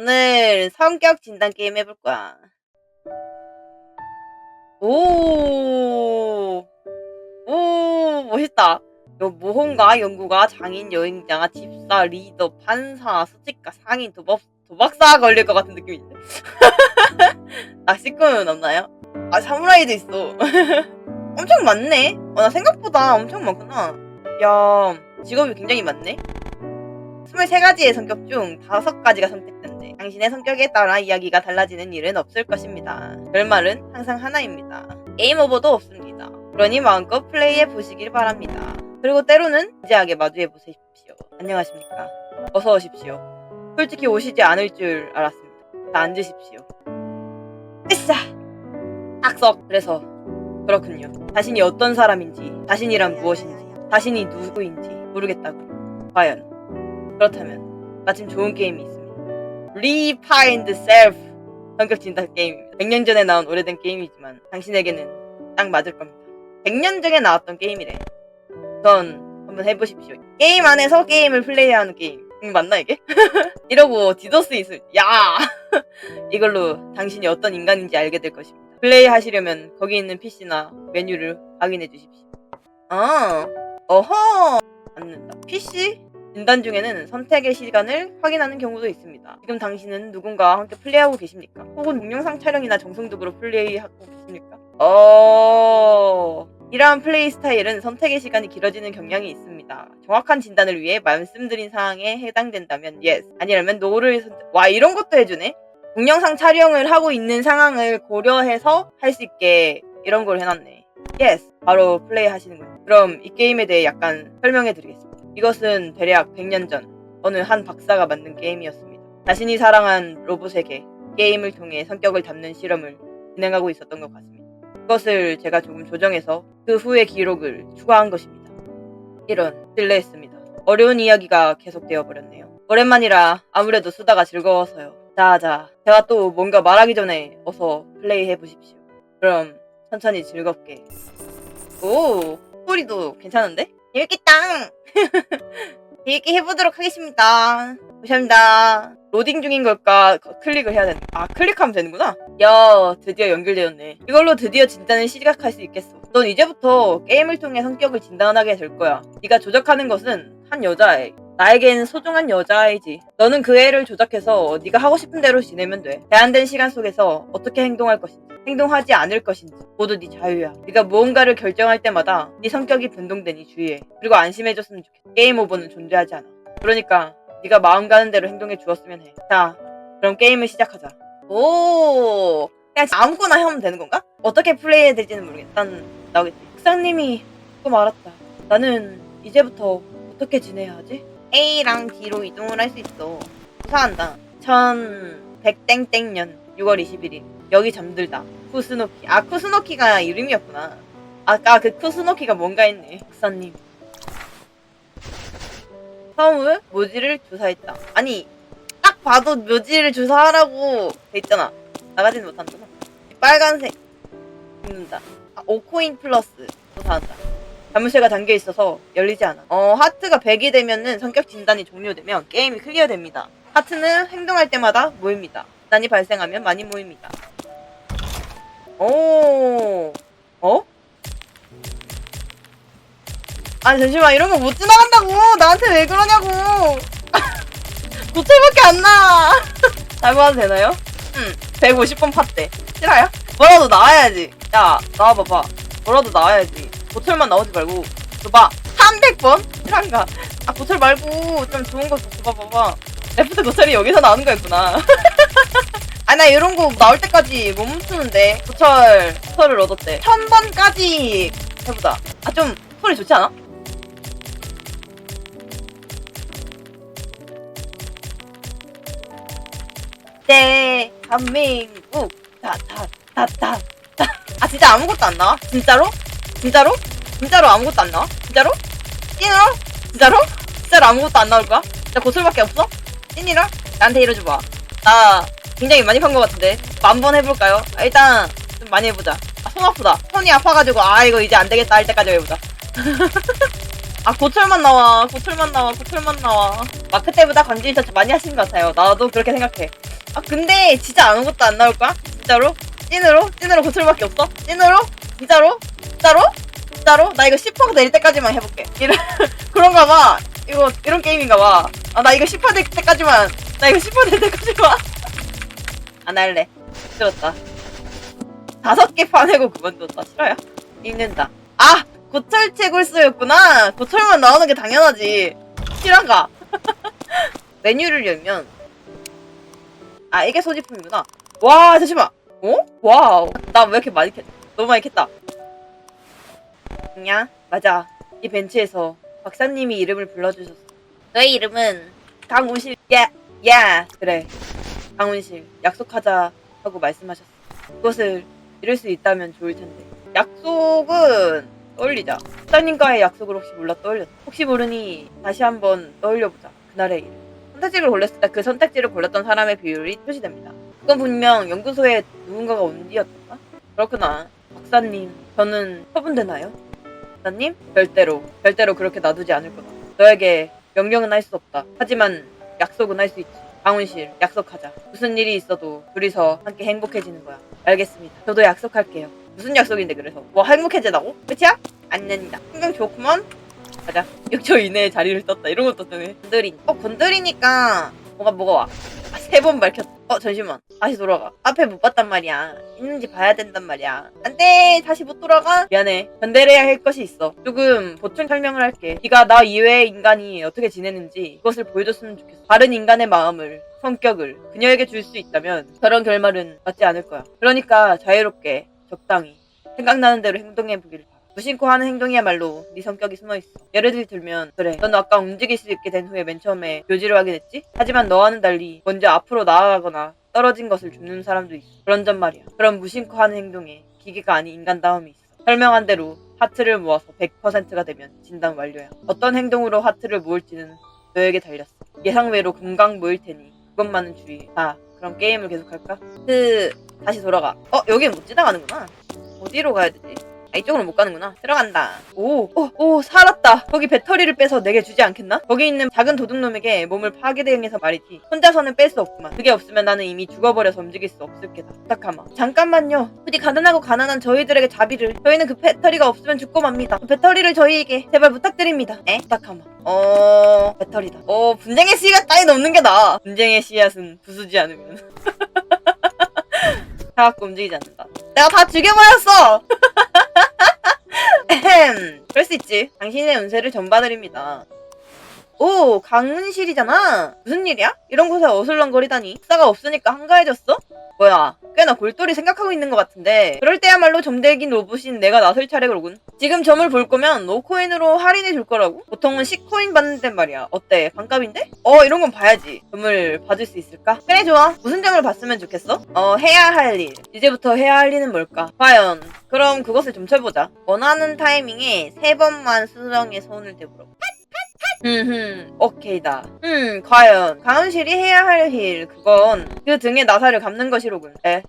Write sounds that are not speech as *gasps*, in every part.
오늘 성격 진단 게임 해볼 거야. 오, 오, 멋있다. 요 모험가, 연구가, 장인, 여행자, 집사, 리더, 판사, 수집가, 상인, 도박, 도박사 걸릴 것 같은 느낌인데. 낚시꾼은 *laughs* 없나요? 아, 사무라이도 있어. *laughs* 엄청 많네. 어, 나 생각보다 엄청 많구나. 야, 직업이 굉장히 많네. 23가지의 성격 중 5가지가 선택된대. 당신의 성격에 따라 이야기가 달라지는 일은 없을 것입니다. 결말은 항상 하나입니다. 게임 오버도 없습니다. 그러니 마음껏 플레이해 보시길 바랍니다. 그리고 때로는 진지하게 마주해 보십시오. 안녕하십니까. 어서 오십시오. 솔직히 오시지 않을 줄 알았습니다. 자, 앉으십시오. 으쌰! 악석! 그래서 그렇군요. 자신이 어떤 사람인지, 자신이란 무엇인지, 자신이 누구인지 모르겠다고. 과연 그렇다면 마침 좋은 게임이 있습니다. Refind Self 성격 진단 게임입니다. 100년 전에 나온 오래된 게임이지만 당신에게는 딱 맞을 겁니다. 100년 전에 나왔던 게임이래. 전 한번 해보십시오. 게임 안에서 게임을 플레이하는 게임. 음, 맞나 이게? *laughs* 이러고 디도스 있을 야 *laughs* 이걸로 당신이 어떤 인간인지 알게 될 것입니다. 플레이 하시려면 거기 있는 PC나 메뉴를 확인해 주십시오. 아, 어허, 맞는다. PC? 진단 중에는 선택의 시간을 확인하는 경우도 있습니다. 지금 당신은 누군가와 함께 플레이하고 계십니까? 혹은 동영상 촬영이나 정성적으로 플레이하고 계십니까? 어... 이러한 플레이 스타일은 선택의 시간이 길어지는 경향이 있습니다. 정확한 진단을 위해 말씀드린 사항에 해당된다면 yes, 아니라면 no를 선택... 와 이런 것도 해주네? 동영상 촬영을 하고 있는 상황을 고려해서 할 수 있게 이런 걸 해놨네. yes, 바로 플레이 하시는군요. 그럼 이 게임에 대해 약간 설명해 드리겠습니다. 이것은 대략 100년 전 어느 한 박사가 만든 게임이었습니다. 자신이 사랑한 로봇에게 게임을 통해 성격을 담는 실험을 진행하고 있었던 것 같습니다. 그것을 제가 조금 조정해서 그 후의 기록을 추가한 것입니다. 이런 실례했습니다. 어려운 이야기가 계속되어 버렸네요. 오랜만이라 아무래도 수다가 즐거워서요. 자자, 제가 또 뭔가 말하기 전에 어서 플레이해 보십시오. 그럼 천천히 즐겁게. 오, 소리도 괜찮은데? 재밌겠다. 재밌게 *laughs* 해보도록 하겠습니다. 감사합니다. 로딩 중인 걸까? 거- 클릭을 해야 되는. 아, 클릭하면 되는구나. 야, 드디어 연결되었네. 이걸로 드디어 진단을 시작할 수 있겠어. 넌 이제부터 게임을 통해 성격을 진단하게 될 거야. 네가 조작하는 것은 한 여자애. 나에겐 소중한 여자아이지. 너는 그 애를 조작해서 네가 하고 싶은 대로 지내면 돼. 제한된 시간 속에서 어떻게 행동할 것인지, 행동하지 않을 것인지 모두 네 자유야. 네가 무언가를 결정할 때마다 네 성격이 변동되니 주의해. 그리고 안심해줬으면 좋겠어. 게임 오버는 존재하지 않아. 그러니까 네가 마음 가는 대로 행동해 주었으면 해. 자, 그럼 게임을 시작하자. 오, 그냥 아무거나 하면 되는 건가? 어떻게 플레이해야 될지는 모르겠다. 나오겠지. 국장님이 조금 알았다. 나는 이제부터 어떻게 지내야 하지? A랑 D로 이동을 할 수 있어. 조사한다. 1100땡땡년 6월 21일. 여기 잠들다. 쿠스노키. 아, 쿠스노키가 이름이었구나. 아까 그 쿠스노키가 뭔가 했네. 박사님. 처음으로 묘지를 조사했다. 아니, 딱 봐도 묘지를 조사하라고 돼 있잖아. 나가진 못한구나. 빨간색. 입는다. 아, 5코인 플러스 조사한다. 자물쇠가 담겨 있어서 열리지 않아. 어, 하트가 100이 되면은 성격 진단이 종료되면 게임이 클리어됩니다. 하트는 행동할 때마다 모입니다. 난이 발생하면 많이 모입니다. 오, 어? 아니 잠시만 이런 거 못 지나간다고 나한테 왜 그러냐고 *laughs* 고철밖에 안 나. *laughs* 잘 봐도 되나요? 응 150번 팠대 싫어요? 뭐라도 나와야지 야 나와봐봐 뭐라도 나와야지 고철만 나오지 말고 줘봐 300번? 싫어한가 아 고철 말고 좀 좋은 거 줘봐 봐봐 레프트 고철이 여기서 나오는 거였구나 *laughs* 아 나 이런 거 나올 때까지 못 멈추는데 고철 고철을 얻었대 1000번까지 해보자 아 좀 소리 좋지 않아? 대한민국 다다다다 아 진짜 아무것도 안 나와? 진짜로? 진짜로? 진짜로 아무것도 안 나와? 진짜로? 찐으로? 진짜로? 진짜로 아무것도 안 나올 거야? 진짜 고술밖에 없어? 찐이라? 나한테 이러줘봐 나 굉장히 많이 판 것 같은데 만번 해볼까요? 아, 일단 좀 많이 해보자 아, 손 아프다 손이 아파가지고 아 이거 이제 안 되겠다 할 때까지 해보자 *laughs* 아 고철만 나와 고철만 나와 고철만 나와 마크 때보다 광진이 더 많이 하신 것 같아요 나도 그렇게 생각해 아 근데 진짜 아무것도 안 나올 거야? 진짜로? 찐으로? 찐으로 고철밖에 없어? 찐으로? 진짜로? 진짜로? 진짜로? 나 이거 10% 내릴 때까지만 해볼게. 이런 *laughs* 그런가 봐. 이거 이런 게임인가 봐. 아 나 이거 10%될 때까지만. 나 이거 10%될 때까지만. *laughs* 안 할래. 들었다. 다섯 개 파내고 그만뒀다. 싫어요. 읽는다. 아 고철 채굴소였구나. 고철만 나오는 게 당연하지. 실화가. *laughs* 메뉴를 열면 아 이게 소지품이구나. 와 잠시만. 어? 와우. 나 왜 이렇게 많이 캤? 너무 많이 캤다. 냐? 맞아. 이 벤치에서 박사님이 이름을 불러주셨어. 너의 이름은 강훈실. 야, 야. 그래. 강훈실. 약속하자 하고 말씀하셨어. 그것을 이룰 수 있다면 좋을 텐데. 약속은 떠올리자. 박사님과의 약속을 혹시 몰라 떠올렸. 혹시 모르니 다시 한번 떠올려보자. 그날의 일. 선택지를 골랐을 때 그 선택지를 골랐던 사람의 비율이 표시됩니다. 그건 분명 연구소에 누군가가 온 뒤였다. 그렇구나. 박사님, 저는 처분되나요? 박사님? 절대로, 절대로 그렇게 놔두지 않을 거다. 너에게 명령은 할 수 없다. 하지만 약속은 할 수 있지. 강훈실, 약속하자. 무슨 일이 있어도 둘이서 함께 행복해지는 거야. 알겠습니다. 저도 약속할게요. 무슨 약속인데 그래서? 뭐 행복해지다고? 끝이야? 안 된다. 풍경 좋구먼? 가자. *laughs* 6초 이내에 자리를 떴다. 이런 것도 뜨네. 건드리. 어, 건드리니까 뭐가 뭐가 와. 아, 세번 밝혔다. 어, 잠시만. 다시 돌아가. 앞에 못 봤단 말이야. 있는지 봐야 된단 말이야. 안 돼. 다시 못 돌아가? 미안해. 전달해야 할 것이 있어. 조금 보충 설명을 할게. 네가 나 이외의 인간이 어떻게 지내는지 그것을 보여줬으면 좋겠어. 다른 인간의 마음을, 성격을 그녀에게 줄 수 있다면 저런 결말은 맞지 않을 거야. 그러니까 자유롭게, 적당히, 생각나는 대로 행동해 보기를 바라. 무심코 하는 행동이야말로 네 성격이 숨어있어. 예를 들면 그래 넌 아까 움직일 수 있게 된 후에 맨 처음에 묘지를 하게 됐지? 하지만 너와는 달리 먼저 앞으로 나아가거나 떨어진 것을 줍는 사람도 있어. 그런 점 말이야. 그런 무심코 하는 행동에 기계가 아닌 인간다움이 있어. 설명한 대로 하트를 모아서 100%가 되면 진단 완료야. 어떤 행동으로 하트를 모을지는 너에게 달렸어. 예상 외로 금강 모일 테니 그것만은 주의해. 자, 그럼 게임을 계속할까? 그 다시 돌아가. 어 여긴 못 지나가는구나. 어디로 가야 되지? 아, 이쪽으로 못 가는구나. 들어간다. 오, 오, 오, 살았다. 거기 배터리를 빼서 내게 주지 않겠나? 거기 있는 작은 도둑놈에게 몸을 파괴대응해서 말이지. 혼자서는 뺄 수 없구만. 그게 없으면 나는 이미 죽어버려서 움직일 수 없을 게다. 부탁하마. 잠깐만요. 부디 가난하고 가난한 저희들에게 자비를. 저희는 그 배터리가 없으면 죽고 맙니다. 그 배터리를 저희에게 제발 부탁드립니다. 에? 부탁하마. 어, 배터리다. 어, 분쟁의 씨앗 따위 넣는 게 나아. 분쟁의 씨앗은 부수지 않으면. *laughs* 사갖고 움직이지 않는다. 내가 다 죽여버렸어! *laughs* 그럴 수 있지. 당신의 운세를 전봐드립니다. 오, 강은실이잖아. 무슨 일이야? 이런 곳에 어슬렁거리다니. 역사가 없으니까 한가해졌어? 뭐야, 꽤나 골똘히 생각하고 있는 것 같은데. 그럴 때야말로 점들긴 로봇인 내가 나설 차례로군. 지금 점을 볼 거면 5코인으로 할인해 줄 거라고? 보통은 10코인 받는단 말이야. 어때? 반값인데? 어, 이런 건 봐야지. 점을 받을 수 있을까? 그래, 좋아. 무슨 점을 봤으면 좋겠어? 어, 해야 할 일. 이제부터 해야 할 일은 뭘까? 과연. 그럼 그것을 좀 쳐보자. 원하는 타이밍에 세 번만 수정에 손을 대보라고. 흠흠. 오케이다. 음 과연 강은실이 해야 할 일 그건 그 등에 나사를 감는 것이로군. 에.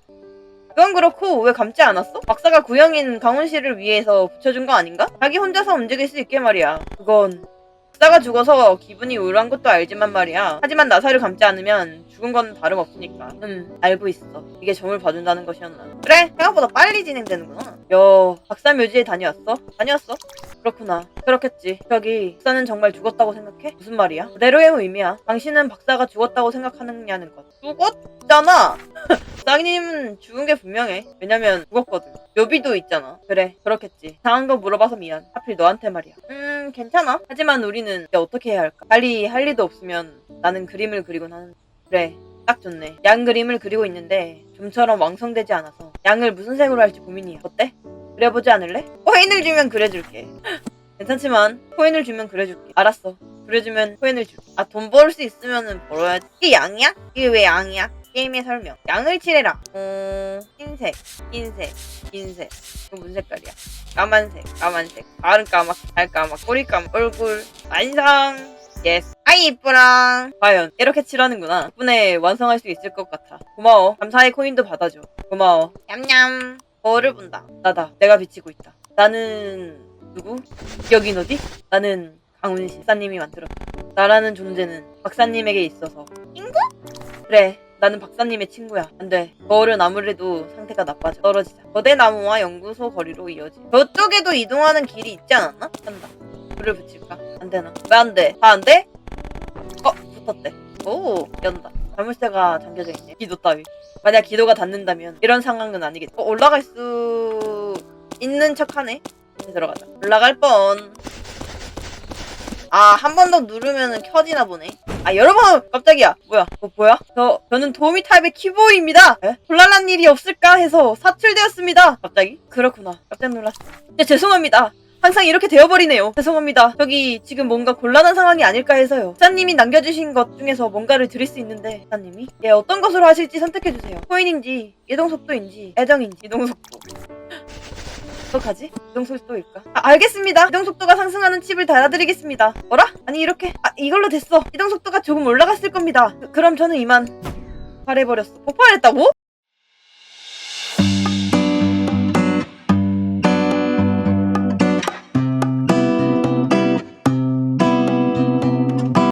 그건 그렇고 왜 감지 않았어? 박사가 구형인 강훈실을 위해서 붙여준 거 아닌가? 자기 혼자서 움직일 수 있게 말이야. 그건. 박사가 죽어서 기분이 우울한 것도 알지만 말이야. 하지만 나사를 감지 않으면 죽은 건 다름없으니까 음 알고 있어 이게 점을 봐준다는 것이었나 그래 생각보다 빨리 진행되는구나 여 박사 묘지에 다녀왔어? 다녀왔어? 그렇구나. 그렇겠지. 저기 박사는 정말 죽었다고 생각해? 무슨 말이야? 그대로의 의미야. 당신은 박사가 죽었다고 생각하느냐는 것. 죽었잖아. *laughs* 박사님은 죽은 게 분명해. 왜냐면 죽었거든. 묘비도 있잖아. 그래, 그렇겠지. 이상한 거 물어봐서 미안. 하필 너한테 말이야. 음, 괜찮아. 하지만 우리는 이제 어떻게 해야 할까? 빨리 할 일도 없으면 나는 그림을 그리곤 하는. 그래, 딱 좋네. 양 그림을 그리고 있는데 좀처럼 완성되지 않아서 양을 무슨 색으로 할지 고민이야. 어때? 그려보지 않을래? 코인을 주면 그려줄게. *gasps* 괜찮지만 코인을 주면 그려줄게. 알았어. 그려주면 코인을 줄게. 아 돈 벌 수 있으면은 벌어야지. 이게 양이야? 이게 왜 양이야? 게임의 설명. 양을 칠해라. 어... 흰색, 흰색, 흰색. 이거 무슨 색깔이야? 까만색, 까만색. 발은 까맣, 발 까맣, 꼬리 까맣, 얼굴 완성. 예스. 아이 이쁘랑. 과연 이렇게 칠하는구나. 덕분에 완성할 수 있을 것 같아. 고마워. 감사의 코인도 받아줘. 고마워. 냠냠. 거울을 본다. 나다. 내가 비치고 있다. 나는 누구? 여긴 어디? 나는 강훈 시사님이 만들었다. 나라는 존재는 박사님에게 있어서 인구? 그래. 나는 박사님의 친구야. 안 돼. 거울은 아무래도 상태가 나빠져. 떨어지자. 거대 나무와 연구소 거리로 이어지. 저쪽에도 이동하는 길이 있지 않았나? 한다. 불을 붙일까? 안 되나? 왜 안 돼? 다 안 돼? 어, 붙었대. 오, 연다. 자물쇠가 잠겨져 있네. 기도 따위. 만약 기도가 닿는다면 이런 상황은 아니겠지. 어, 올라갈 수 있는 척하네. 이제 들어가자. 올라갈 뻔. 아, 한 번 더 누르면 켜지나 보네. 아, 여러분! 깜짝이야. 뭐야? 어, 뭐야? 저, 저는 도우미 타입의 키보이입니다. 에? 곤란한 일이 없을까 해서 사출되었습니다. 갑자기? 그렇구나. 깜짝 놀랐어. 네, 죄송합니다. 항상 이렇게 되어버리네요. 죄송합니다. 저기 지금 뭔가 곤란한 상황이 아닐까 해서요. 사님이 남겨주신 것 중에서 뭔가를 드릴 수 있는데 사님이 예 어떤 것으로 하실지 선택해주세요. 코인인지 이동속도인지 애정인지 이동속도. 어떡하지? 이동속도일까? 아, 알겠습니다. 이동속도가 상승하는 칩을 달아드리겠습니다. 뭐라? 아니 이렇게 아 이걸로 됐어. 이동속도가 조금 올라갔을 겁니다. 그, 그럼 저는 이만 폭발해버렸어. 폭발했다고?